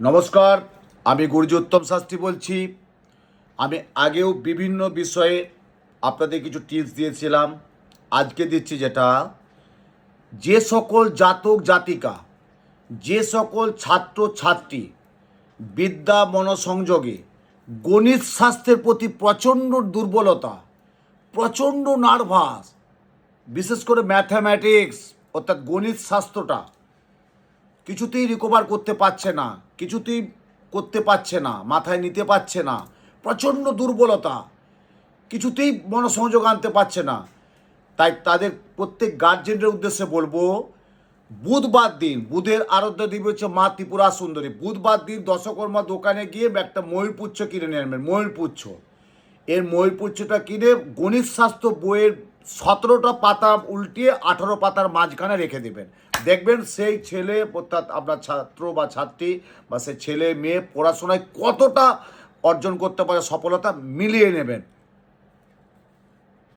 নমস্কার, আমি গুরুজি উত্তম শাস্ত্রী বলছি। আমি আগেও বিভিন্ন বিষয়ে আপনাদের কিছু টিপস দিয়েছিলাম। আজকে দিচ্ছি যেটা, যে সকল জাতক জাতিকা, যে সকল ছাত্র ছাত্রী বিদ্যা মনসংযোগে গণিত শাস্ত্রের প্রতি প্রচণ্ড দুর্বলতা, প্রচণ্ড নার্ভাস, বিশেষ করে ম্যাথামেটিক্স অর্থাৎ গণিত শাস্ত্রটা কিছুতেই রিকভার করতে পারছে না, কিছুতেই করতে পারছে না, মাথায় নিতে পারছে না, প্রচণ্ড দুর্বলতা, কিছুতেই মনসংযোগ আনতে পারছে না। তাই তাদের প্রত্যেক গার্জেনের উদ্দেশ্যে বলব, বুধবার দিন, বুধের আরাধ্য দেবী হচ্ছে মা ত্রিপুরা সুন্দরী। বুধবার দিন দশকর্মা দোকানে গিয়ে একটা ময়ূরপুচ্ছ কিনে নেবেন ময়ূরপুচ্ছ। এর ময়ূরপুচ্ছটা কিনে গণিত শাস্ত্র বইয়ের সতেরোটা পাতা উল্টিয়ে আঠারো পাতার মাঝখানে রেখে দেবেন। দেখবেন সেই ছেলে, অর্থাৎ আপনার ছাত্র বা ছাত্রী বা সে ছেলে, মেয়ে পড়াশোনায় কতটা অর্জন করতে পারে, সফলতা মিলিয়ে নেবেন।